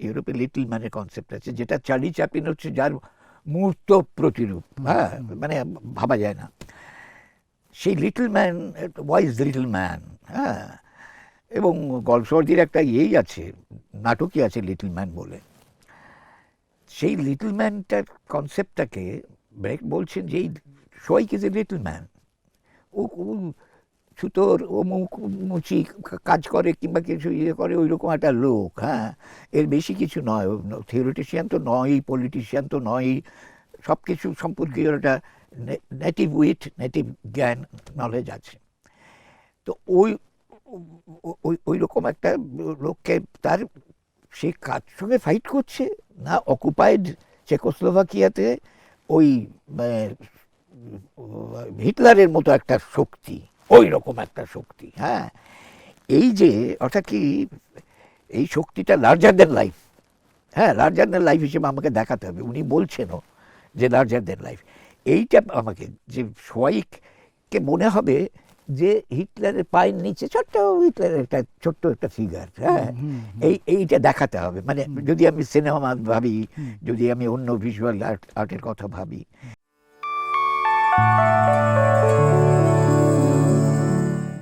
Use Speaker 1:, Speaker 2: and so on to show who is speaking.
Speaker 1: ইউরোপে লিটল ম্যানের কনসেপ্ট আছে যেটা চার্লি চ্যাপলিন হচ্ছে যার মূর্ত প্রতিরূপ হ্যাঁ মানে ভাবা যায় না। সেই little man wise little man হ্যাঁ এবং গল্পসর্দির একটা ইয়েই আছে নাটকই আছে লিটল ম্যান বলে। সেই লিটল ম্যানটার কনসেপ্টটাকে ব্রেক বলছেন যে এই সবাইকে যে লিটল ম্যান ও ও সুতোর মুখ মুচি কাজ করে কিংবা কিছু ইয়ে করে ওই রকম একটা লোক হ্যাঁ? এর বেশি কিছু নয়। থিওরিটিশিয়ান তো নয় পলিটিশিয়ান তো নয় সব কিছু সম্পর্কে একটা নেটিভ উইথ নেটিভ জ্ঞান নলেজ আছে। তো ওই ওই ওই রকম একটা লোককে তার, সে কার সঙ্গে ফাইট করছে? না অকুপাইড চেকোস্লোভাকিয়াতে ওই হিটলারের মতো একটা শক্তি। ওই রকম একটা শক্তি। হ্যাঁ এই যে অর্থাৎ কি এই শক্তিটা লার্জার দেন লাইফ হ্যাঁ লার্জার দেন লাইফ হিসেবে আমাকে দেখাতে হবে। উনি বলছেনও যে লার্জার দেন লাইফ এইটা আমাকে যে সবাইকে মনে হবে যে হিটলারের পায়ের নিচে ছোট্ট হিটলারের একটা ছোট্ট একটা ফিগার হ্যাঁ। এই এইটা দেখাতে হবে। মানে যদি আমি সিনেমা ভাবি যদি আমি অন্য ভিজুয়াল আর্ট আর্টের কথা ভাবি।